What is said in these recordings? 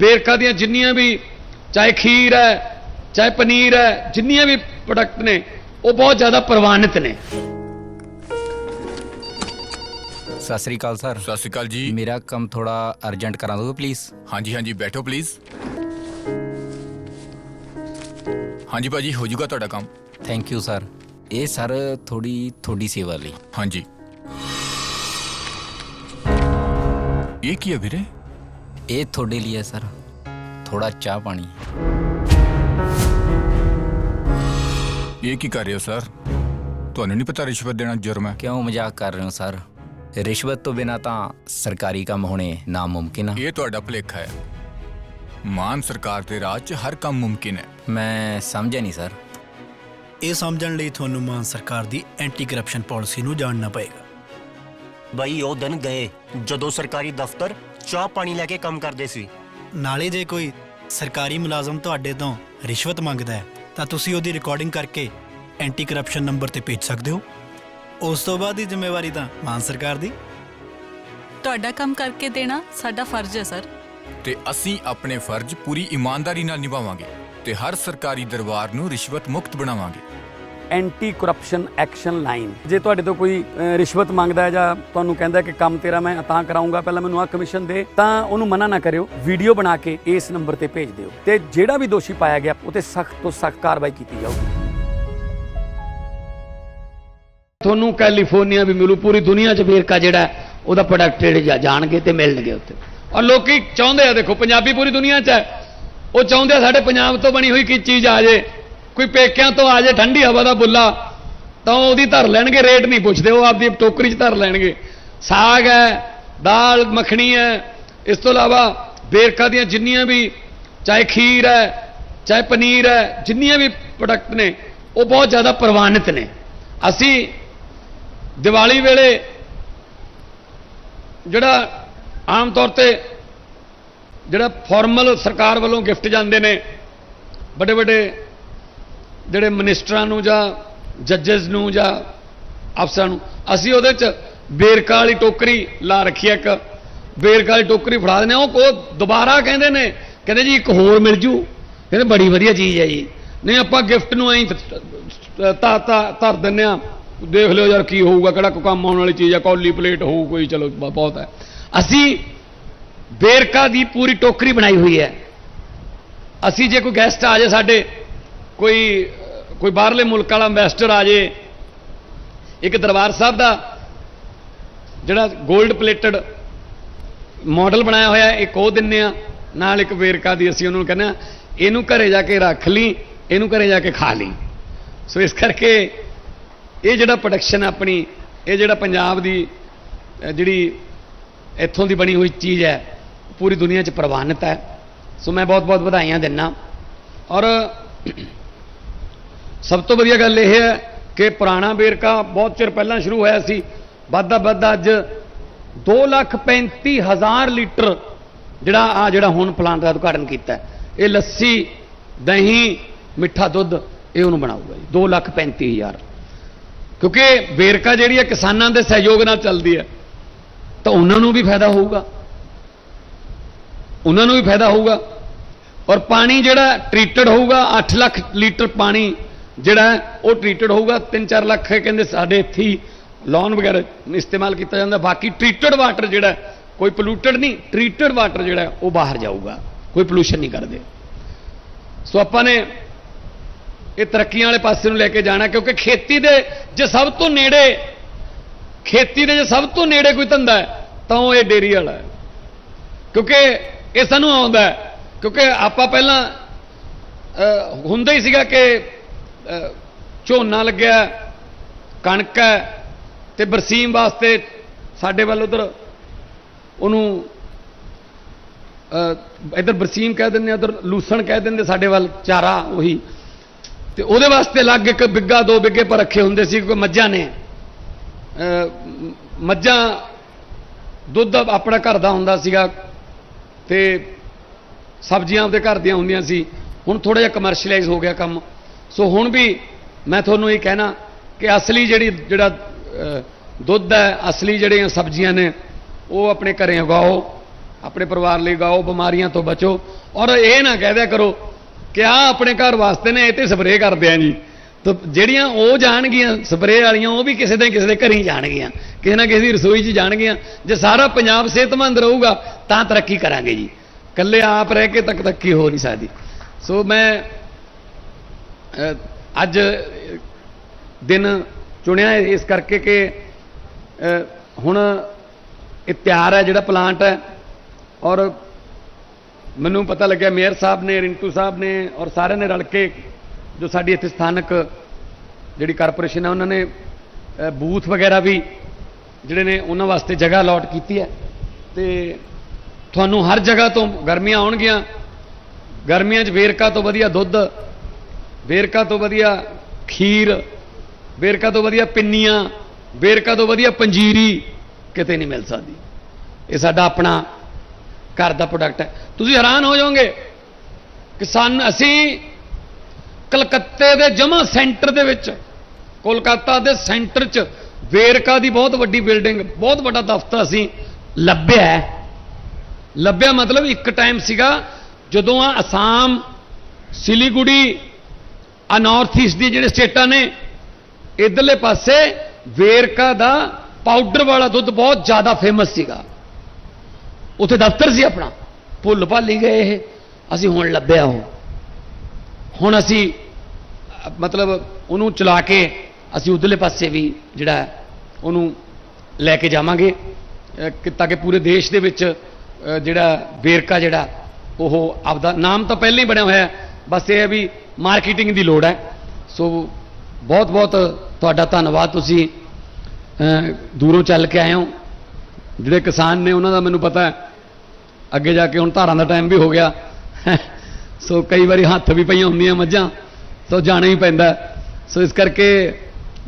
ਵੇਰਕਾ ਦੀਆਂ ਜਿੰਨੀਆਂ ਵੀ ਚਾਹੇ ਖੀਰ ਹੈ ਚਾਹੇ ਪਨੀਰ ਹੈ ਜਿੰਨੀਆਂ ਵੀ ਪ੍ਰੋਡਕਟ ਨੇ ਉਹ ਬਹੁਤ ਜ਼ਿਆਦਾ ਪ੍ਰਵਾਨਿਤ ਨੇ। ਸਤਿ ਸ੍ਰੀ ਅਕਾਲ ਸਰ। ਸਤਿ ਸ਼੍ਰੀ ਅਕਾਲ ਜੀ। ਮੇਰਾ ਕੰਮ ਥੋੜਾ ਅਰਜੈਂਟ ਕਰਾ ਦੋਗੇ ਪਲੀਜ਼ ਹਾਂਜੀ ਹਾਂਜੀ ਬੈਠੋ ਪਲੀਜ਼ ਹਾਂਜੀ ਭਾਜੀ ਹੋ ਜਾਊਗਾ ਤੁਹਾਡਾ ਕੰਮ। ਥੈਂਕ ਯੂ ਸਰ ਇਹ ਸਰ ਥੋੜੀ ਤੁਹਾਡੀ ਸੇਵਾ ਲਈ। ਹਾਂਜੀ। ਇਹ ਕੀ ਹੈ ਵੀਰੇ? ਇਹ ਤੁਹਾਡੇ ਲਈ ਹੈ ਸਰ। ਥੋੜਾ ਚਾਹ ਪਾਣੀ। ਇਹ ਕੀ ਕਰ ਰਹੇ ਹੋ ਸਰ? ਤੁਹਾਨੂੰ ਨਹੀਂ ਪਤਾ ਰਿਸ਼ਵਤ ਦੇਣਾ ਜੁਰਮ ਹੈ? ਕਿਉਂ ਮਜ਼ਾਕ ਕਰ ਰਹੇ ਹੋ ਸਰ? ਰਿਸ਼ਵਤ ਤੋਂ ਬਿਨਾ ਤਾਂ ਸਰਕਾਰੀ ਕੰਮ ਹੋਣੇ ਨਾਮੁਮਕਿਨ ਆ। ਇਹ ਤੁਹਾਡਾ ਭੁਲੇਖਾ ਹੈ। ਮਾਨ ਸਰਕਾਰ ਦੇ ਰਾਜ 'ਚ ਹਰ ਕੰਮ ਮੁਮਕਿਨ ਹੈ। ਮੈਂ ਸਮਝਿਆ ਨਹੀਂ ਸਰ। ਇਹ ਸਮਝਣ ਲਈ ਤੁਹਾਨੂੰ ਮਾਨ ਸਰਕਾਰ ਦੀ ਐਂਟੀ ਕਰਪਸ਼ਨ ਪਾਲਿਸੀ ਨੂੰ ਜਾਣਨਾ ਪਏਗਾ। ਬਈ ਉਹ ਦਿਨ ਗਏ ਜਦੋਂ ਸਰਕਾਰੀ ਦਫ਼ਤਰ ਚਾਹ ਪਾਣੀ ਲੈ ਕੇ ਕੰਮ ਕਰਦੇ ਸੀ। ਨਾਲੇ ਜੇ ਕੋਈ ਸਰਕਾਰੀ ਮੁਲਾਜ਼ਮ ਤੁਹਾਡੇ ਤੋਂ ਰਿਸ਼ਵਤ ਮੰਗਦਾ ਹੈ ਤਾਂ ਤੁਸੀਂ ਉਹਦੀ ਰਿਕਾਰਡਿੰਗ ਕਰਕੇ ਐਂਟੀ ਕਰਪਸ਼ਨ ਨੰਬਰ ਤੇ ਭੇਜ ਸਕਦੇ ਹੋ। ਉਸ ਤੋਂ ਬਾਅਦ ਦੀ ਜ਼ਿੰਮੇਵਾਰੀ ਤਾਂ ਮਾਨ ਸਰਕਾਰ ਦੀ। ਤੁਹਾਡਾ ਕੰਮ ਕਰਕੇ ਦੇਣਾ ਸਾਡਾ ਫਰਜ਼ ਹੈ ਸਰ। ਤੇ ਅਸੀਂ ਆਪਣੇ ਫਰਜ਼ ਪੂਰੀ ਇਮਾਨਦਾਰੀ ਨਾਲ ਨਿਭਾਵਾਂਗੇ ਤੇ ਹਰ ਸਰਕਾਰੀ ਦਰਬਾਰ ਨੂੰ ਰਿਸ਼ਵਤ ਮੁਕਤ ਬਣਾਵਾਂਗੇ। ਐਂਟੀ ਕਰਪਸ਼ਨ ਐਕਸ਼ਨ ਲਾਈਨ ਜੇ ਤੁਹਾਡੇ ਤੋਂ ਕੋਈ ਰਿਸ਼ਵਤ ਮੰਗਦਾ ਹੈ ਜਾਂ ਤੁਹਾਨੂੰ ਕਹਿੰਦਾ ਕਿ ਕੰਮ ਤੇਰਾ ਮੈਂ ਤਾਂ ਕਰਾਉਂਗਾ, ਪਹਿਲਾਂ ਮੈਨੂੰ ਆ ਕਮਿਸ਼ਨ ਦੇ, ਤਾਂ ਉਹਨੂੰ ਮਨਾ ਨਾ ਕਰਿਓ। ਵੀਡੀਓ ਬਣਾ ਕੇ ਇਸ ਨੰਬਰ ਤੇ ਭੇਜ ਦਿਓ। ਤੇ ਜਿਹੜਾ ਵੀ ਦੋਸ਼ੀ ਪਾਇਆ ਗਿਆ ਉਹ ਤੇ ਸਖਤ ਤੋਂ ਸਖਤ ਕਾਰਵਾਈ ਕੀਤੀ ਜਾਊਗੀ। ਤੁਹਾਨੂੰ ਕੈਲੀਫੋਰਨੀਆ ਵੀ ਮਿਲੂ, ਪੂਰੀ ਦੁਨੀਆ 'ਚ ਵੇਰਕਾ ਜਿਹੜਾ ਉਹਦਾ ਪ੍ਰੋਡਕਟ ਜਿਹੜੇ ਜਾਣਗੇ ਤੇ ਮਿਲਣਗੇ ਉੱਥੇ। ਔਰ ਲੋਕੀ ਚਾਹੁੰਦੇ ਆ, ਦੇਖੋ, ਪੰਜਾਬੀ ਪੂਰੀ ਦੁਨੀਆ 'ਚ ਹੈ। ਉਹ ਚਾਹੁੰਦੇ ਆ ਸਾਡੇ ਪੰਜਾਬ ਤੋਂ ਬਣੀ ਹੋਈ ਕੀ ਚੀਜ਼ ਆ ਜੇ। ਕੋਈ ਪੇਕਿਆਂ ਤੋਂ ਆ ਜੇ ਠੰਡੀ ਹਵਾ ਦਾ ਬੁੱਲਾ, ਤਾਂ ਉਹਦੀ ਧਰ ਲੈਣਗੇ, ਰੇਟ ਨਹੀਂ ਪੁੱਛਦੇ, ਉਹ ਆਪਦੀ ਟੋਕਰੀ 'ਚ ਧਰ ਲੈਣਗੇ। ਸਾਗ ਹੈ, ਦਾਲ, ਮੱਖਣੀ ਹੈ, ਇਸ ਤੋਂ ਇਲਾਵਾ ਵੇਰਕਾ ਦੀਆਂ ਜਿੰਨੀਆਂ ਵੀ, ਚਾਹੇ ਖੀਰ ਹੈ, ਚਾਹੇ ਪਨੀਰ ਹੈ, ਜਿੰਨੀਆਂ ਵੀ ਪ੍ਰੋਡਕਟ ਨੇ, ਉਹ ਬਹੁਤ ਜ਼ਿਆਦਾ ਪ੍ਰਵਾਨਿਤ ਨੇ। ਅਸੀਂ ਦੀਵਾਲੀ ਵੇਲੇ ਜਿਹੜਾ ਆਮ ਤੌਰ ਤੇ ਜਿਹੜਾ ਫਾਰਮਲ ਸਰਕਾਰ ਵੱਲੋਂ ਗਿਫਟ ਜਾਂਦੇ ਨੇ ਵੱਡੇ ਵੱਡੇ ਜਿਹੜੇ ਮਿਨਿਸਟਰਾਂ ਨੂੰ ਜਾਂ ਜੱਜਸ ਨੂੰ ਜਾਂ ਅਫਸਰਾਂ ਨੂੰ ਅਸੀਂ ਉਹਦੇ 'ਚ ਬੇਰਕਾ ਵਾਲੀ ਟੋਕਰੀ ਲਾ ਰੱਖੀ ਹੈ ਇੱਕ ਬੇਰਕਾ ਵਾਲੀ ਟੋਕਰੀ ਫੜਾ ਦਿੰਦੇ ਹਾਂ, ਉਹ ਉਹ ਦੁਬਾਰਾ ਕਹਿੰਦੇ ਨੇ ਕਹਿੰਦੇ ਜੀ ਇੱਕ ਹੋਰ ਮਿਲ ਜੂ। ਕਹਿੰਦੇ ਬੜੀ ਵਧੀਆ ਚੀਜ਼ ਹੈ ਜੀ। ਨਹੀਂ ਆਪਾਂ ਗਿਫਟ ਨੂੰ ਐਂ ਤਾ ਤਾ ਧਰ ਦਿੰਦੇ ਆ ਦੇਖ ਲਿਓ ਯਾਰ ਕੀ ਹੋਊਗਾ ਕਿਹੜਾ ਕੋਈ ਕੰਮ ਆਉਣ ਵਾਲੀ ਚੀਜ਼ ਹੈ ਕੌਲੀ ਪਲੇਟ ਹੋਊ ਕੋਈ ਚਲੋ ਬਹੁਤ ਹੈ। ਅਸੀਂ ਬੇਰਕਾ ਦੀ ਪੂਰੀ ਟੋਕਰੀ ਬਣਾਈ ਹੋਈ ਹੈ। ਅਸੀਂ ਜੇ ਕੋਈ ਗੈਸਟ ਆ ਜਾਏ ਸਾਡੇ ਕੋਈ ਕੋਈ ਬਾਹਰਲੇ ਮੁਲਕ ਵਾਲਾ ਇਨਵੈਸਟਰ ਆ ਜੇ ਇੱਕ ਦਰਬਾਰ ਸਾਹਿਬ ਦਾ ਜਿਹੜਾ 골ਡ ਪਲੇਟਡ ਮਾਡਲ ਬਣਾਇਆ ਹੋਇਆ ਹੈ, ਇੱਕ ਉਹ ਦਿੰਨੇ ਆ ਨਾਲ ਇੱਕ ਵੇਰਕਾ ਦੀ ਅਸੀਂ ਉਹਨੂੰ ਕਹਿੰਦੇ ਆ ਇਹਨੂੰ ਘਰੇ ਜਾ ਕੇ ਰੱਖ ਲਈ ਇਹਨੂੰ ਘਰੇ ਜਾ ਕੇ ਖਾ ਲਈ। ਸੋ ਇਸ ਕਰਕੇ ਇਹ ਜਿਹੜਾ ਪ੍ਰੋਡਕਸ਼ਨ ਆਪਣੀ ਇਹ ਜਿਹੜਾ ਪੰਜਾਬ ਦੀ ਜਿਹੜੀ ਇੱਥੋਂ ਦੀ ਬਣੀ ਹੋਈ ਚੀਜ਼ ਹੈ ਪੂਰੀ ਦੁਨੀਆ 'ਚ ਪ੍ਰਵਾਨਿਤ ਹੈ। ਸੋ ਮੈਂ ਬਹੁਤ ਬਹੁਤ ਵਧਾਈਆਂ ਦਿੰਨਾ। ਔਰ ਸਭ ਤੋਂ ਵਧੀਆ ਗੱਲ ਇਹ ਹੈ ਕਿ ਪੁਰਾਣਾ ਵੇਰਕਾ ਬਹੁਤ ਚਿਰ ਪਹਿਲਾਂ ਸ਼ੁਰੂ ਹੋਇਆ ਸੀ। ਵੱਧਦਾ ਵੱਧਦਾ ਅੱਜ 235000 ਲੀਟਰ ਜਿਹੜਾ ਆ ਜਿਹੜਾ ਹੁਣ ਪਲਾਂਟ ਦਾ ਉਦਘਾਟਨ ਕੀਤਾ ਇਹ ਲੱਸੀ, ਦਹੀਂ, ਮਿੱਠਾ ਦੁੱਧ ਇਹ ਉਹਨੂੰ ਬਣਾਊਗਾ ਜੀ 235000 ਕਿਉਂਕਿ ਵੇਰਕਾ ਜਿਹੜੀ ਹੈ ਕਿਸਾਨਾਂ ਦੇ ਸਹਿਯੋਗ ਨਾਲ ਚੱਲਦੀ ਹੈ, ਤਾਂ ਉਹਨਾਂ ਨੂੰ ਵੀ ਫਾਇਦਾ ਹੋਊਗਾ। ਉਹਨਾਂ ਨੂੰ ਵੀ ਫਾਇਦਾ ਹੋਊਗਾ। ਔਰ ਪਾਣੀ ਜਿਹੜਾ ਟ੍ਰੀਟਡ ਹੋਊਗਾ 8 ਲੱਖ ਲੀਟਰ ਪਾਣੀ ਜਿਹੜਾ ਉਹ ਟ੍ਰੀਟਡ ਹੋਊਗਾ। 3-4 ਲੱਖ ਕਹਿੰਦੇ ਸਾਡੇ ਇੱਥੇ ਹੀ ਲੌਨ ਵਗੈਰਾ ਇਸਤੇਮਾਲ ਕੀਤਾ ਜਾਂਦਾ। ਬਾਕੀ ਟ੍ਰੀਟਡ ਵਾਟਰ ਜਿਹੜਾ ਕੋਈ ਪੋਲੂਟਡ ਨਹੀਂ ਟ੍ਰੀਟਡ ਵਾਟਰ ਜਿਹੜਾ ਉਹ ਬਾਹਰ ਜਾਊਗਾ। ਕੋਈ ਪੋਲੂਸ਼ਨ ਨਹੀਂ ਕਰਦੇ। ਸੋ ਆਪਾਂ ਨੇ ਇਹ ਤਰੱਕੀਆਂ ਵਾਲੇ ਪਾਸੇ ਨੂੰ ਲੈ ਕੇ ਜਾਣਾ, ਕਿਉਂਕਿ ਖੇਤੀ ਦੇ ਜੇ ਸਭ ਤੋਂ ਨੇੜੇ, ਖੇਤੀ ਦੇ ਜੇ ਸਭ ਤੋਂ ਨੇੜੇ ਕੋਈ ਧੰਦਾ ਹੈ, ਤਾਂ ਉਹ ਇਹ ਡੇਰੀ ਵਾਲਾ ਹੈ। ਕਿਉਂਕਿ ਇਹ ਸਾਨੂੰ ਆਉਂਦਾ ਕਿਉਂਕਿ ਆਪਾਂ ਪਹਿਲਾਂ ਹੁੰਦਾ ਹੀ ਸੀਗਾ ਕਿ ਝੋਨਾ ਲੱਗਿਆ ਕਣਕ ਹੈ ਤੇ ਬਰਸੀਮ ਵਾਸਤੇ ਸਾਡੇ ਵੱਲ ਉਧਰ ਉਹਨੂੰ ਅਹ, ਇੱਧਰ ਬਰਸੀਮ ਕਹਿ ਦਿੰਦੇ ਉਧਰ ਲੂਸਣ ਕਹਿ ਦਿੰਦੇ ਸਾਡੇ ਵੱਲ ਚਾਰਾ ਉਹੀ। ਤੇ ਉਹਦੇ ਵਾਸਤੇ ਅਲੱਗ ਇੱਕ ਬਿੱਗਾ ਦੋ ਬਿੱਗੇ ਪਰ ਰੱਖੇ ਹੁੰਦੇ ਸੀ ਕਿਉਂਕਿ ਮੱਝਾਂ ਨੇ। ਮੱਝਾਂ ਦੁੱਧ ਆਪਣਾ ਘਰ ਦਾ ਹੁੰਦਾ ਸੀਗਾ ਤੇ ਸਬਜ਼ੀਆਂ ਆਪਦੇ ਘਰ ਦੀਆਂ ਹੁੰਦੀਆਂ ਸੀ। ਹੁਣ ਥੋੜਾ ਜਿਹਾ ਕਮਰਸ਼ੀਅਲਾਈਜ਼ ਹੋ ਗਿਆ ਕੰਮ। ਸੋ ਹੁਣ ਵੀ ਮੈਂ ਤੁਹਾਨੂੰ ਇਹ ਕਹਿਣਾ ਕਿ ਅਸਲੀ ਜਿਹੜੀ, ਜਿਹੜਾ ਦੁੱਧ ਹੈ, ਅਸਲੀ ਜਿਹੜੀਆਂ ਸਬਜ਼ੀਆਂ ਨੇ, ਉਹ ਆਪਣੇ ਘਰੇ ਉਗਾਓ, ਆਪਣੇ ਪਰਿਵਾਰ ਲਈ ਉਗਾਓ, ਬਿਮਾਰੀਆਂ ਤੋਂ ਬਚੋ। ਔਰ ਇਹ ਨਾ ਕਹਿ ਦਿਆ ਕਰੋ ਕਿ ਆ ਆਪਣੇ ਘਰ ਵਾਸਤੇ ਨੇ, ਇਹ ਤੇ ਸਪਰੇਅ ਕਰਦੇ ਆ ਜੀ। ਤਾਂ ਜਿਹੜੀਆਂ ਉਹ ਜਾਣਗੀਆਂ, ਸਪਰੇਅ ਵਾਲੀਆਂ, ਉਹ ਵੀ ਕਿਸੇ ਦੇ ਕਿਸੇ ਦੇ ਘਰੀ ਜਾਣਗੀਆਂ। ਕਿਸੇ ਨਾ ਕਿਸੇ ਦੀ ਰਸੋਈ 'ਚ ਜਾਣਗੀਆਂ। ਜੇ ਸਾਰਾ ਪੰਜਾਬ ਸਿਹਤਮੰਦ ਰਹੂਗਾ, ਤਾਂ ਤਰੱਕੀ ਕਰਾਂਗੇ ਜੀ। ਇਕੱਲੇ ਆਪ ਰਹਿ ਕੇ ਤੱਕ ਤਰੱਕੀ ਹੋ ਨਹੀਂ ਸਕਦੀ। ਸੋ ਮੈਂ ਅੱਜ ਦਿਨ ਚੁਣਿਆ ਇਸ ਕਰਕੇ ਕਿ ਹੁਣ ਇਹ ਤਿਆਰ ਹੈ ਜਿਹੜਾ ਪਲਾਂਟ ਹੈ ਔਰ ਮੈਨੂੰ ਪਤਾ ਲੱਗਿਆ ਮੇਅਰ ਸਾਹਿਬ ਨੇ, ਰਿੰਟੂ ਸਾਹਿਬ ਨੇ ਔਰ ਸਾਰਿਆਂ ਨੇ ਰਲ ਕੇ ਜੋ ਸਾਡੀ ਇੱਥੇ ਸਥਾਨਕ ਜਿਹੜੀ ਕਾਰਪੋਰੇਸ਼ਨ ਹੈ, ਉਹਨਾਂ ਨੇ ਬੂਥ ਵਗੈਰਾ ਵੀ ਜਿਹੜੇ ਨੇ ਉਹਨਾਂ ਵਾਸਤੇ ਜਗ੍ਹਾ ਅਲਾਟ ਕੀਤੀ ਹੈ। ਤੇ ਤੁਹਾਨੂੰ ਹਰ ਜਗ੍ਹਾ ਤੋਂ ਗਰਮੀਆਂ ਆਉਣਗੀਆਂ। ਗਰਮੀਆਂ 'ਚ ਵੇਰਕਾ ਤੋਂ ਵਧੀਆ ਦੁੱਧ ਵੇਰਕਾ ਤੋਂ ਵਧੀਆ ਖੀਰ, ਵੇਰਕਾ ਤੋਂ ਵਧੀਆ ਪਿੰਨੀਆਂ, ਵੇਰਕਾ ਤੋਂ ਵਧੀਆ ਪੰਜੀਰੀ ਕਿਤੇ ਨਹੀਂ ਮਿਲ ਸਕਦੀ। ਇਹ ਸਾਡਾ ਆਪਣਾ ਘਰ ਦਾ ਪ੍ਰੋਡਕਟ ਹੈ। ਤੁਸੀਂ ਹੈਰਾਨ ਹੋ ਜਾਓਗੇ ਕਿਸਾਨ ਅਸੀਂ ਕਲਕੱਤੇ ਦੇ ਜਮਾ ਸੈਂਟਰ ਦੇ ਵਿੱਚ, ਕੋਲਕਾਤਾ ਦੇ ਸੈਂਟਰ 'ਚ ਵੇਰਕਾ ਦੀ ਬਹੁਤ ਵੱਡੀ ਬਿਲਡਿੰਗ ਬਹੁਤ ਵੱਡਾ ਦਫ਼ਤਰ ਅਸੀਂ ਲੱਭਿਆ ਲੱਭਿਆ ਮਤਲਬ ਇੱਕ ਟਾਈਮ ਸੀਗਾ ਜਦੋਂ ਆ ਅਸਾਮ, ਸਿਲੀਗੁੜੀ ਆ ਨਾਰਥ ਈਸਟ ਦੀ ਜਿਹੜੇ ਸਟੇਟਾਂ ਨੇ, ਇਧਰਲੇ ਪਾਸੇ ਵੇਰਕਾ ਦਾ ਪਾਊਡਰ ਵਾਲਾ ਦੁੱਧ ਬਹੁਤ ਜ਼ਿਆਦਾ ਫੇਮਸ ਸੀਗਾ। ਉੱਥੇ ਦਫ਼ਤਰ ਸੀ ਆਪਣਾ। ਭੁੱਲ ਭਾਲੀ ਗਏ ਇਹ। ਅਸੀਂ ਹੁਣ ਲੱਭਿਆ ਉਹ। ਹੁਣ ਅਸੀਂ, ਮਤਲਬ ਉਹਨੂੰ ਚਲਾ ਕੇ ਅਸੀਂ ਉਧਰਲੇ ਪਾਸੇ ਵੀ ਜਿਹੜਾ ਉਹਨੂੰ ਲੈ ਕੇ ਜਾਵਾਂਗੇ। ਕਿ ਤਾਂ ਕਿ ਪੂਰੇ ਦੇਸ਼ ਦੇ ਵਿੱਚ ਜਿਹੜਾ ਵੇਰਕਾ ਜਿਹੜਾ, ਉਹ ਆਪਦਾ ਨਾਮ ਤਾਂ ਪਹਿਲਾਂ ਹੀ ਬਣਿਆ ਹੋਇਆ। ਬਸ ਇਹ ਹੈ ਵੀ ਮਾਰਕੀਟਿੰਗ ਦੀ ਲੋੜ ਹੈ। ਸੋ ਬਹੁਤ ਬਹੁਤ ਤੁਹਾਡਾ ਧੰਨਵਾਦ। ਤੁਸੀਂ ਦੂਰੋਂ ਚੱਲ ਕੇ ਆਏ ਹੋ। ਜਿਹੜੇ ਕਿਸਾਨ ਨੇ, ਉਹਨਾਂ ਦਾ ਮੈਨੂੰ ਪਤਾ ਹੈ। ਅੱਗੇ ਜਾ ਕੇ ਹੁਣ ਧਾਰਾਂ ਦਾ ਟਾਈਮ ਵੀ ਹੋ ਗਿਆ। ਸੋ ਕਈ ਵਾਰੀ ਹੱਥ ਵੀ ਪਈਆਂ ਹੁੰਦੀਆਂ ਮੱਝਾਂ ਸੋ ਜਾਣਾ ਹੀ ਪੈਂਦਾ ਸੋ ਇਸ ਕਰਕੇ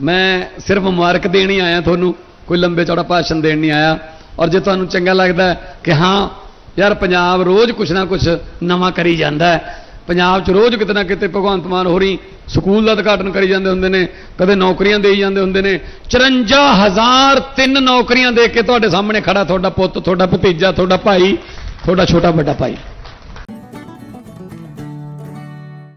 ਮੈਂ ਸਿਰਫ ਮੁਬਾਰਕ ਦੇਣ ਹੀ ਆਇਆ ਤੁਹਾਨੂੰ। ਕੋਈ ਲੰਬੇ ਚੌੜਾ ਭਾਸ਼ਣ ਦੇਣ ਨਹੀਂ ਆਇਆ। ਔਰ ਜੇ ਤੁਹਾਨੂੰ ਚੰਗਾ ਲੱਗਦਾ ਕਿ ਹਾਂ, ਯਾਰ ਪੰਜਾਬ ਰੋਜ਼ ਕੁਛ ਨਾ ਕੁਛ ਨਵਾਂ ਕਰੀ ਜਾਂਦਾ ਹੈ ਪੰਜਾਬ 'ਚ ਰੋਜ਼ ਕਿਤੇ ਨਾ ਕਿਤੇ ਭਗਵੰਤ ਮਾਨ ਹੋਰੀ ਸਕੂਲ ਦਾ ਉਦਘਾਟਨ ਕਰੀ ਜਾਂਦੇ ਹੁੰਦੇ ਨੇ, ਕਦੇ ਨੌਕਰੀਆਂ ਦੇਈ ਜਾਂਦੇ ਹੁੰਦੇ ਨੇ। 54000 ਤਿੰਨ ਨੌਕਰੀਆਂ ਦੇ ਕੇ ਤੁਹਾਡੇ ਸਾਹਮਣੇ ਖੜਾ ਤੁਹਾਡਾ ਪੁੱਤ, ਤੁਹਾਡਾ ਭਤੀਜਾ, ਤੁਹਾਡਾ ਭਾਈ, ਤੁਹਾਡਾ ਛੋਟਾ ਵੱਡਾ ਭਾਈ।